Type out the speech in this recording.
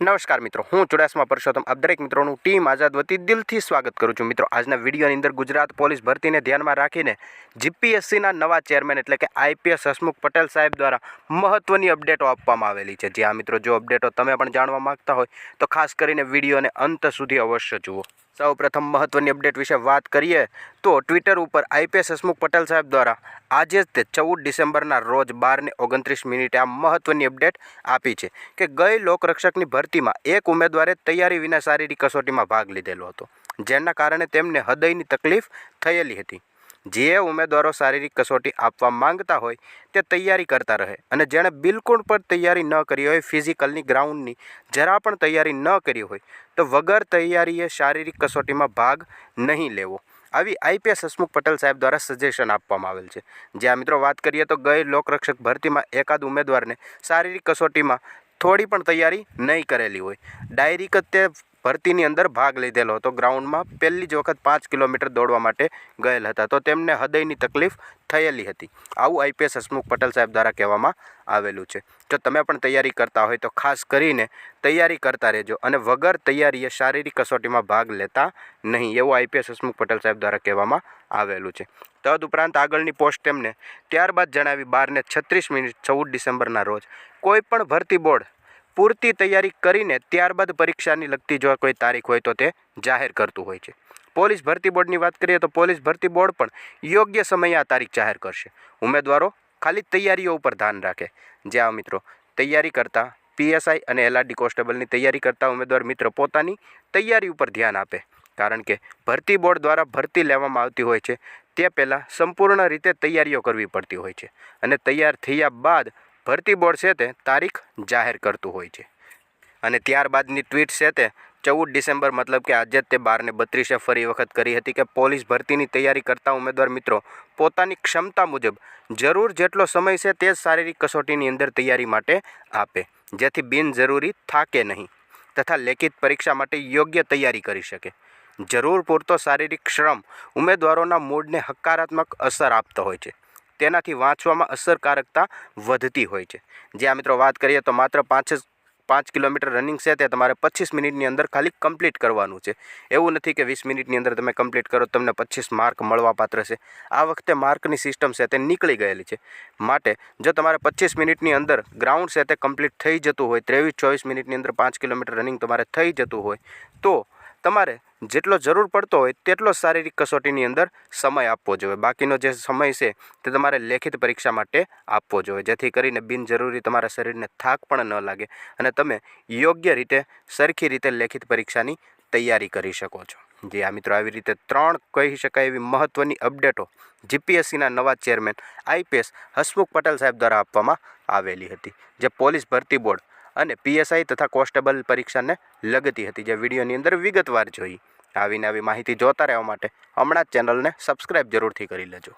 નમસ્કાર મિત્રો, હું ચુડાસમા પરસોત્તમ. આપ દરેક મિત્રોનું ટીમ આઝાદ વતી દિલથી સ્વાગત કરું છું. મિત્રો, આજના વિડીયોની અંદર ગુજરાત પોલીસ ભરતીને ધ્યાનમાં રાખીને જીપીએસસીના નવા ચેરમેન એટલે કે આઈપીએસ હસમુખ પટેલ સાહેબ દ્વારા મહત્ત્વની અપડેટો આપવામાં આવેલી છે. જ્યાં મિત્રો, જો અપડેટો તમે પણ જાણવા માગતા હોય તો ખાસ કરીને વિડીયોને અંત સુધી અવશ્ય જુઓ. સૌ પ્રથમ મહત્ત્વની અપડેટ વિશે વાત કરીએ તો ટ્વિટર ઉપર આઈપીએસ હસમુખ પટેલ સાહેબ દ્વારા આજે જ તે ચૌદ ડિસેમ્બરના રોજ બારને ઓગણત્રીસ મિનિટે આ મહત્ત્વની અપડેટ આપી છે કે ગઈ લોકરક્ષકની ભરતીમાં એક ઉમેદવારે તૈયારી વિના શારીરિક કસોટીમાં ભાગ લીધેલો હતો, જેના કારણે તેમને હૃદયની તકલીફ થયેલી હતી. જે ઉમેદવારો શારીરિક કસોટી આપવા માંગતા હોય તે તૈયારી કરતા રહે. અને જેણે બિલકુલ પણ તૈયારી ન કરી હોય, ફિઝિકલની ગ્રાઉન્ડની જરા પણ તૈયારી ન કરી હોય, તો વગર તૈયારીએ શારીરિક કસોટીમાં ભાગ નહીં લેવો. આવી આઈપીએસ હસમુખ પટેલ સાહેબ દ્વારા સજેશન આપવામાં આવેલ છે. જ્યાં મિત્રો વાત કરીએ તો ગઈ લોકરક્ષક ભરતીમાં એકાદ ઉમેદવારને શારીરિક કસોટીમાં થોડી પણ તૈયારી નહીં કરેલી હોય. ડાયરી તે ભરતીની અંદર ભાગ લીધેલો હતો. ગ્રાઉન્ડમાં પહેલી જ વખત પાંચ કિલોમીટર દોડવા માટે ગયેલ હતા. તો તેમને હૃદયની તકલીફ થયેલી હતી. આવું આઈપીએસ હસમુખ પટેલ સાહેબ દ્વારા કહેવામાં આવેલું છે. જો તમે પણ તૈયારી કરતા હોય તો ખાસ કરીને તૈયારી કરતા રહેજો અને વગર તૈયારીએ શારીરિક કસોટીમાં ભાગ લેતા નહીં, એવું આઈપીએસ હસમુખ પટેલ સાહેબ દ્વારા કહેવામાં આવેલું છે. તદુપરાંત આગળની પોસ્ટ તેમને ત્યારબાદ જણાવી, બારને છત્રીસ મિનિટ ચૌદ ડિસેમ્બરના રોજ કોઈ પણ ભરતી બોર્ડ પૂરતી તૈયારી કરીને ત્યારબાદ પરીક્ષાની લગતી જો કોઈ તારીખ હોય તો તે જાહેર કરતું હોય છે. પોલીસ ભરતી બોર્ડની વાત કરીએ તો પોલીસ ભરતી બોર્ડ પણ યોગ્ય સમયે આ તારીખ જાહેર કરશે. ઉમેદવારો ખાલી તૈયારીઓ ઉપર ધ્યાન રાખે. જ્યાં મિત્રો તૈયારી કરતા પીએસઆઈ અને એલઆરડી કોન્સ્ટેબલની તૈયારી કરતા ઉમેદવાર મિત્ર પોતાની તૈયારી ઉપર ધ્યાન આપે. કારણ કે ભરતી બોર્ડ દ્વારા ભરતી લેવામાં આવતી હોય છે, તે પહેલાં સંપૂર્ણ રીતે તૈયારીઓ કરવી પડતી હોય છે. અને તૈયાર થયા બાદ ભરતી બોર્ડ છે તે તારીખ જાહેર કરતું હોય છે. અને ત્યારબાદની ટ્વીટ છે તે ચૌદ ડિસેમ્બર, મતલબ કે આજે જ તે બારને બત્રીસે ફરી વખત કરી હતી કે પોલીસ ભરતીની તૈયારી કરતા ઉમેદવાર મિત્રો, પોતાની ક્ષમતા મુજબ જરૂર જેટલો સમય છે તે જ શારીરિક કસોટીની અંદર તૈયારી માટે આપે, જેથી બિનજરૂરી થાકે નહીં તથા લેખિત પરીક્ષા માટે યોગ્ય તૈયારી કરી શકે. જરૂર પૂરતો શારીરિક શ્રમ ઉમેદવારોના મૂડને હકારાત્મક અસર આપતો હોય છે. તેનાથી વાંચવામાં અસરકારકતા વધતી હોય છે. જે આ મિત્રો વાત કરીએ તો માત્ર પાંચ પાંચ કિલોમીટર રનિંગ છે, તે તમારે પચીસ મિનિટની અંદર ખાલી કમ્પ્લીટ કરવાનું છે. એવું નથી કે વીસ મિનિટની અંદર તમે કમ્પ્લીટ કરો, તમને પચીસ માર્ક મળવાપાત્ર છે. આ વખતે માર્કની સિસ્ટમ છે, તે નીકળી ગયેલી છે. માટે જો તમારે પચીસ મિનિટની અંદર ગ્રાઉન્ડ છે, તે કમ્પ્લીટ થઈ જતું હોય, ત્રેવીસ ચોવીસ મિનિટની અંદર પાંચ કિલોમીટર રનિંગ તમારે થઈ જતું હોય, તો તમારે જેટલો જરૂર પડતો હોય તેટલો શારીરિક કસોટીની અંદર સમય આપવો જોઈએ. બાકીનો જે સમય છે તે તમારે લેખિત પરીક્ષા માટે આપવો જોઈએ, જેથી કરીને બિનજરૂરી તમારા શરીરને થાક પણ ન લાગે અને તમે યોગ્ય રીતે, સરખી રીતે લેખિત પરીક્ષાની તૈયારી કરી શકો છો. જી આ મિત્રો, આવી રીતે ત્રણ કહી શકાય એવી મહત્ત્વની અપડેટો જીપીએસસીના નવા ચેરમેન આઈપીએસ હસમુખ પટેલ સાહેબ દ્વારા આપવામાં આવેલી હતી, જે પોલીસ ભરતી બોર્ડ અને પીએસઆઈ તથા કોન્સ્ટેબલ પરીક્ષાને લગતી હતી, જે વિડીયોની અંદર વિગતવાર જોઈ. આવીને આવી માહિતી જોતા રહેવા માટે હમણાં જ ચેનલને સબસ્ક્રાઈબ જરૂરથી કરી લેજો.